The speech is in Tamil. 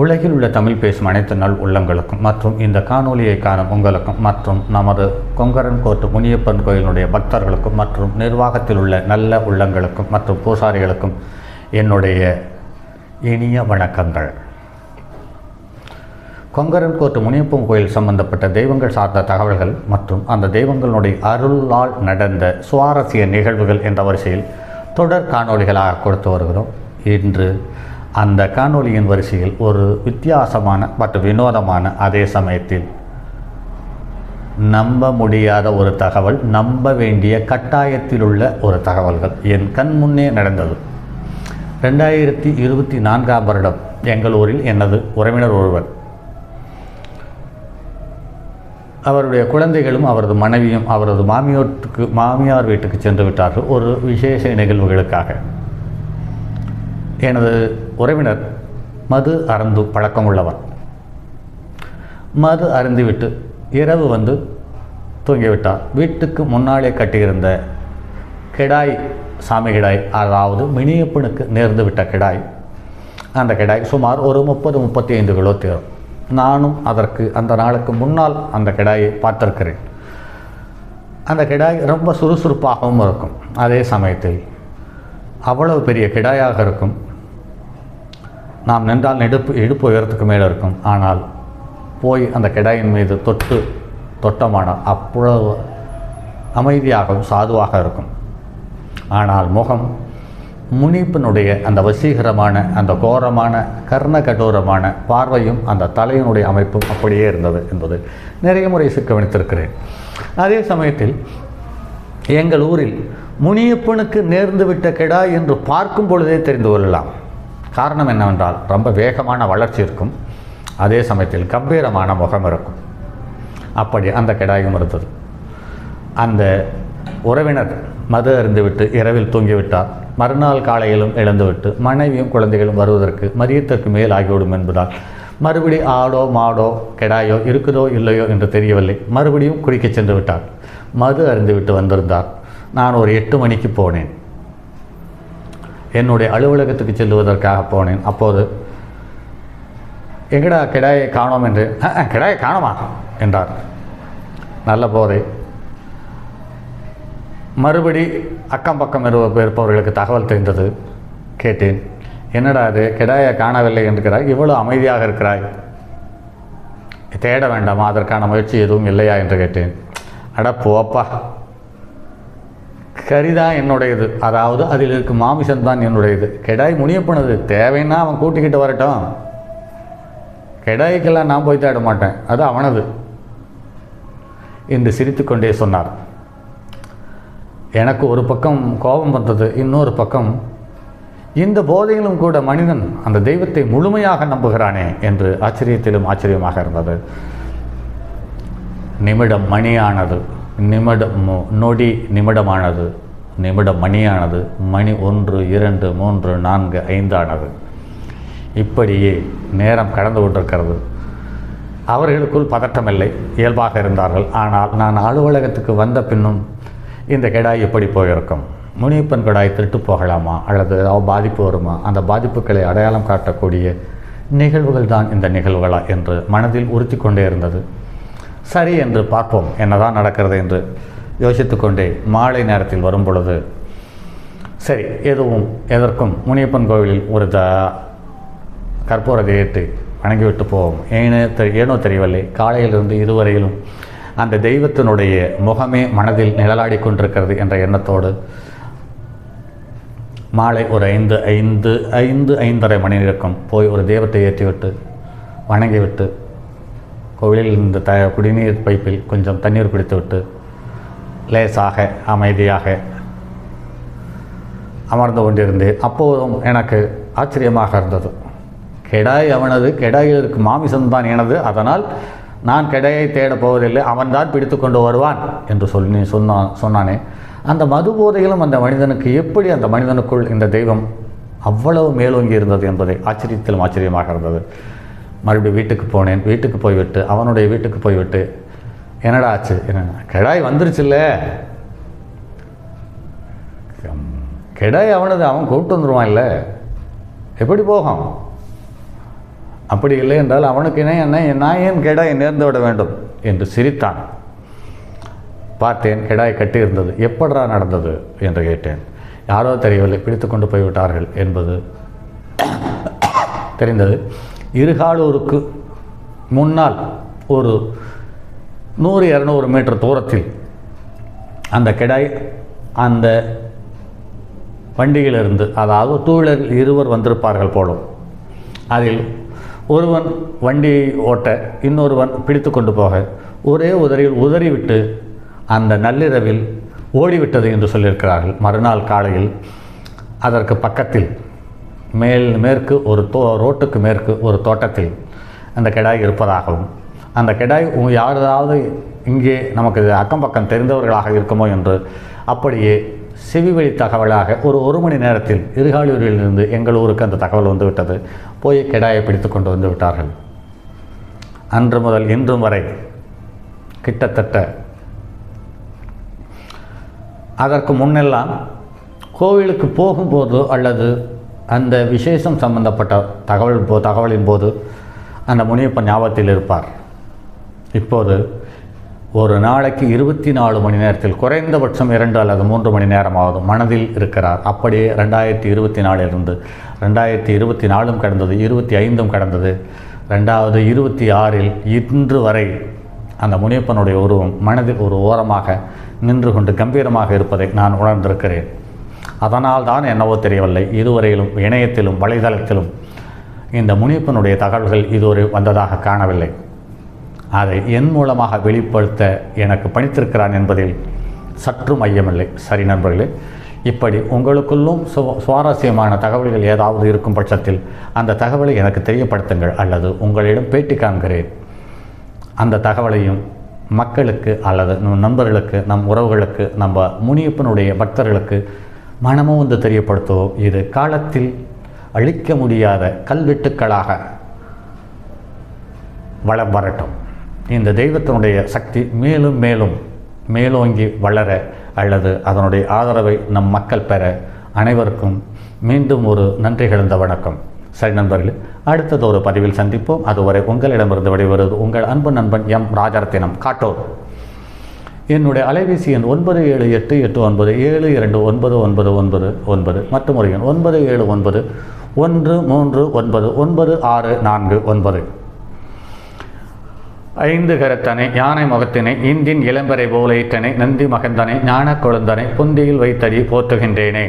உலகில் உள்ள தமிழ் பேசும் அனைத்து நல் உள்ளங்களுக்கும் மற்றும் இந்த காணொலியை காணும் உங்களுக்கும் மற்றும் நமது கொங்கரன் கோட்டு முனியப்பன் கோயிலுடைய பக்தர்களுக்கும் மற்றும் நிர்வாகத்தில் உள்ள நல்ல உள்ளங்களுக்கும் மற்றும் பூசாரிகளுக்கும் என்னுடைய இனிய வணக்கங்கள். கொங்கரன் கோட்டு முனியப்பன் கோயில் சம்பந்தப்பட்ட தெய்வங்கள் சார்ந்த தகவல்கள் மற்றும் அந்த தெய்வங்களுடைய அருளால் நடந்த சுவாரஸ்ய நிகழ்வுகள் என்ற வரிசையில் தொடர் காணொளிகளாக கொடுத்து வருகிறோம். இன்று அந்த காணொளியின் வரிசையில் ஒரு வித்தியாசமான மற்றும் வினோதமான அதே சமயத்தில் நம்ப முடியாத ஒரு தகவல் நம்ப வேண்டிய கட்டாயத்தில் உள்ள ஒரு தகவல்கள் என் கண் முன்னே நடந்தது. ரெண்டாயிரத்தி இருபத்தி நான்காம் வருடம் எங்கள் ஊரில் எனது உறவினர் ஒருவர். அவருடைய குழந்தைகளும் அவரது மனைவியும் அவரது மாமியோட்டுக்கு மாமியார் வீட்டுக்கு சென்று விட்டார்கள் ஒரு விசேஷ நிகழ்வுகளுக்காக. எனது உறவினர் மது அருந்து பழக்கம் உள்ளவர் மது அருந்திவிட்டு இரவு வந்து தூங்கிவிட்டார். வீட்டுக்கு முன்னாலே கட்டியிருந்த கிடாய் சாமி கிடாய் அதாவது மினியப்பனுக்கு நேர்ந்து விட்ட கிடாய் அந்த கிடாய் சுமார் ஒரு முப்பது முப்பத்தி ஐந்து கிலோ தேரும். நானும் அதற்கு அந்த நாளுக்கு முன்னால் அந்த கிடாயை பார்த்திருக்கிறேன். அந்த கிடாய் ரொம்ப சுறுசுறுப்பாகவும் இருக்கும். அதே சமயத்தில் அவ்வளவு பெரிய கிடாயாக இருக்கும். நாம் நின்றால் நெடுப்பு இடுப்பு உயரத்துக்கு மேலே இருக்கும். ஆனால் போய் அந்த கிடாயின் மீது தொட்டு தொட்டமானால் அவ்வளவு அமைதியாகவும் சாதுவாக இருக்கும். ஆனால் முகம் முனிப்பினுடைய அந்த வசீகரமான அந்த கோரமான கர்ண கடோரமான பார்வையும் அந்த தலையினுடைய அமைப்பும் அப்படியே இருந்தது என்பது நிறைய முறை கவனித்திருக்கிறேன் அதே சமயத்தில் எங்கள் ஊரில் முனியப்பனுக்கு நேர்ந்துவிட்ட கெடா என்று பார்க்கும் பொழுதே தெரிந்து கொள்ளலாம். காரணம் என்னவென்றால் ரொம்ப வேகமான வளர்ச்சி இருக்கும். அதே சமயத்தில் கம்பீரமான முகம் இருக்கும். அப்படி அந்த கிடாயும் இருந்தது. அந்த உறவினர் மது அருந்துவிட்டு இரவில் தூங்கிவிட்டார். மறுநாள் காலையிலும் எழுந்துவிட்டு மனைவியும் குழந்தைகளும் வருவதற்கு மதியத்திற்கு மேல் ஆகிவிடும் என்பதால் மறுபடி ஆடோ மாடோ கெடாயோ இருக்குதோ இல்லையோ என்று தெரியவில்லை. மறுபடியும் குடிக்கச் சென்று விட்டார். மது அருந்துவிட்டு வந்திருந்தார். நான் ஒரு எட்டு மணிக்கு போனேன். என்னுடைய அலுவலகத்துக்கு செல்லுவதற்காக போனேன். அப்போது எங்கடா கிடாயை காணோம் என்று? கிடாயை காணோமா? என்றார். நல்ல போதை மறுபடி அக்கம் பக்கம் இருப்ப- இருப்பவர்களுக்கு தகவல் தெரிந்தது. கேட்டேன். என்னடா அது கிடாயை காணவில்லை? என்கிறாய் இவ்வளோ அமைதியாக இருக்கிறாய். தேட வேண்டாமா? அதற்கான முயற்சி எதுவும் இல்லையா? என்று கேட்டேன். அட போப்பா. கரிதான் என்னுடையது. அதாவது அதில் இருக்கும் மாமிசம் தான் என்னுடையது. கெடாய் முனியப்பனது. தேவைன்னா அவன் கூட்டிக்கிட்டு வரட்டும். கெடாய்க்கெல்லாம் நான் போய் தேட மாட்டேன். அது அவனது. என்று சிரித்துக்கொண்டே சொன்னார். எனக்கு ஒரு பக்கம் கோபம் வந்தது இன்னொரு பக்கம் இந்த போதையிலும் கூட மனிதன் அந்த தெய்வத்தை முழுமையாக நம்புகிறானே என்று ஆச்சரியத்திலும் ஆச்சரியமாக இருந்தது. நிமிடம் மணியானது. நிமிடம் நொடி நிமிடமானது. நிமிடம் மணியானது மணி ஒன்று இரண்டு மூன்று நான்கு ஐந்தானது. இப்படியே நேரம் கடந்து கொண்டிருக்கிறது. அவர்களுக்குள் பதட்டமில்லை இயல்பாக இருந்தார்கள். ஆனால் நான் அலுவலகத்துக்கு வந்த பின்னும் இந்த கெடாய் எப்படி போயிருக்கும்? முனியப்பன் கெடாய் திருட்டு போகலாமா? அல்லது ஏதாவது பாதிப்பு வருமா? அந்த பாதிப்புகளை அடையாளம் காட்டக்கூடிய நிகழ்வுகள் தான் இந்த நிகழ்வுகளா? என்று மனதில் உறுத்தி கொண்டே இருந்தது. சரி என்று பார்ப்போம். என்னதான் நடக்கிறது என்று யோசித்து கொண்டே மாலை நேரத்தில் வரும் பொழுது சரி எதுவும் எதற்கும் முனியப்பன் கோவிலில் ஒரு த கற்பூரத்தை ஏற்று வணங்கிவிட்டு போவோம். ஏனோ தெ- ஏனோ தெரியவில்லை. காலையிலிருந்து இதுவரையிலும் அந்த தெய்வத்தினுடைய முகமே மனதில் நிழலாடி கொண்டிருக்கிறது என்ற எண்ணத்தோடு மாலை ஒரு ஐந்து ஐந்து ஐந்து ஐந்தரை மணி இருக்கும் போய் ஒரு தெய்வத்தை ஏற்றிவிட்டு வணங்கிவிட்டு கோவிலில் இந்த த குடிநீர் பைப்பில் கொஞ்சம் தண்ணீர் குடித்துவிட்டு லேசாக அமைதியாக அமர்ந்து கொண்டிருந்தேன். அப்போதும் எனக்கு ஆச்சரியமாக இருந்தது. கெடாய் அவனது கெடாயில் இருக்கும் மாமிசம்தான் எனது. அதனால் நான் கெடாயை தேடப் போவதில்லை. அவன்தான் பிடித்து கொண்டு வருவான் என்று சொல்லி சொன்னான் சொன்னானே. அந்த மது போதையிலும் அந்த மனிதனுக்கு எப்படி அந்த மனிதனுக்குள் இந்த தெய்வம் அவ்வளவு மேலோங்கி இருந்தது என்பதை ஆச்சரியத்திலும் ஆச்சரியமாக இருந்தது. மறுபடியும் வீட்டுக்கு போனேன். வீட்டுக்கு போய்விட்டு அவனுடைய வீட்டுக்கு போய்விட்டு என்னடா ஆச்சு? என்ன கெடாய் வந்துருச்சுல்ல. கெடாய் அவனது அவன் கூப்பிட்டு வந்துடுவான் இல்லை. எப்படி போகும்? அப்படி இல்லை என்றால் அவனுக்கு இணை என்ன? நான் ஏன் கெடாயை நேர்ந்து விட வேண்டும்? என்று சிரித்தான். பார்த்தேன் கெடாய் கட்டியிருந்தது. எப்படா நடந்தது என்று கேட்டேன். யாரோ தெரியவில்லை பிடித்து கொண்டு போய்விட்டார்கள் என்பது தெரிந்தது. இருகாலூருக்கு முன்னால் ஒரு நூறு இரநூறு மீட்டர் தூரத்தில் அந்த கிடாய் அந்த வண்டியிலிருந்து அதாவது டூ வீலரில் இருவர் வந்திருப்பார்கள் போலும். அதில் ஒருவன் வண்டியை ஓட்ட இன்னொருவன் பிடித்து கொண்டு போக ஒரே உதறியில் உதறிவிட்டு அந்த நள்ளிரவில் ஓடிவிட்டது என்று சொல்லியிருக்கிறார்கள். மறுநாள் காலையில் அதற்கு பக்கத்தில் மேல் மேற்கு ஒரு தோ ரோட்டுக்கு மேற்கு ஒரு தோட்டத்தில் அந்த கிடாய் இருப்பதாகவும் அந்த கிடாய் உ- யாராவது இங்கே நமக்கு அக்கம் பக்கம் தெரிந்தவர்களாக இருக்குமோ என்று அப்படியே செவிவழி தகவலாக ஒரு ஒரு மணி நேரத்தில் இருகாலூரிலிருந்து எங்கள் ஊருக்கு அந்த தகவல் வந்துவிட்டது. போய் கிடாயை பிடித்து கொண்டு வந்து விட்டார்கள். அன்று முதல் இன்றும் வரை கிட்டத்தட்ட அதற்கு முன்னெல்லாம் கோவிலுக்கு போகும்போது அல்லது அந்த விசேஷம் சம்பந்தப்பட்ட தகவல் போ தகவலின் போது அந்த முனியப்பன் ஞாபகத்தில் இருப்பார். இப்போது ஒரு நாளைக்கு இருபத்தி நாலு மணி நேரத்தில் குறைந்தபட்சம் இரண்டு அல்லது மூன்று மணி நேரமாவது மனதில் இருக்கிறார். அப்படியே ரெண்டாயிரத்தி இருபத்தி நாலிலிருந்து ரெண்டாயிரத்தி இருபத்தி நாலும் கடந்தது இருபத்தி ஐந்தும் கடந்தது. ரெண்டாவது இருபத்தி ஆறில் இன்று வரை அந்த முனியப்பனுடைய உருவம் மனதில் ஒரு ஓரமாக நின்று கொண்டு கம்பீரமாக இருப்பதை நான் உணர்ந்திருக்கிறேன். அதனால் தான் என்னவோ தெரியவில்லை. இதுவரையிலும் இணையத்திலும் வலைதளத்திலும் இந்த முனிப்பினுடைய தகவல்கள் இதுவரை வந்ததாக காணவில்லை. அதை என் மூலமாக வெளிப்படுத்த எனக்கு பணித்திருக்கிறான் என்பதில் சற்றும் ஐயமில்லை சரி நண்பர்களே இப்படி உங்களுக்குள்ளும் சு- சுவாரஸ்யமான தகவல்கள் ஏதாவது இருக்கும் பட்சத்தில் அந்த தகவலை எனக்கு தெரியப்படுத்துங்கள் அல்லது உங்களிடம் பேட்டி காண்கிறேன். அந்த தகவலையும் மக்களுக்கு அல்லது நம் நண்பர்களுக்கு நம் உறவுகளுக்கு நம்ம முனியப்பனுடைய பக்தர்களுக்கு மனமும் வந்து தெரியப்படுத்துவோம் இது காலத்தில் அழிக்க முடியாத கல்வெட்டுக்களாக வளம் வரட்டும். இந்த தெய்வத்தினுடைய சக்தி மேலும் மேலும் மேலோங்கி வளர அல்லது அதனுடைய ஆதரவை நம் மக்கள் பெற அனைவருக்கும் மீண்டும் ஒரு நன்றி கிடந்த வணக்கம். சரி நண்பர்களே அடுத்தது ஒரு பதிவில் சந்திப்போம். அதுவரை உங்களிடமிருந்து விடைபெறுவது உங்கள் அன்பு நண்பன் எம். ராஜரத்தினம் காட்டோர். என்னுடைய அலைபேசி எண் ஒன்பது ஏழு எட்டு எட்டு ஒன்பது ஏழு இரண்டு ஒன்பது ஒன்பது ஒன்பது ஒன்பது. மற்றும் ஒரு எண் ஒன்பது ஏழு ஒன்பது ஒன்று மூன்று ஒன்பது ஒன்பது ஆறு நான்கு ஒன்பது. ஐந்து கரத்தனை யானை முகத்தினை இந்தின் இளம்பரை போல ஈட்டனை நந்தி மகந்தனை ஞான குழந்தனை புந்தியில் வைத்தடி போற்றுகின்றேனே.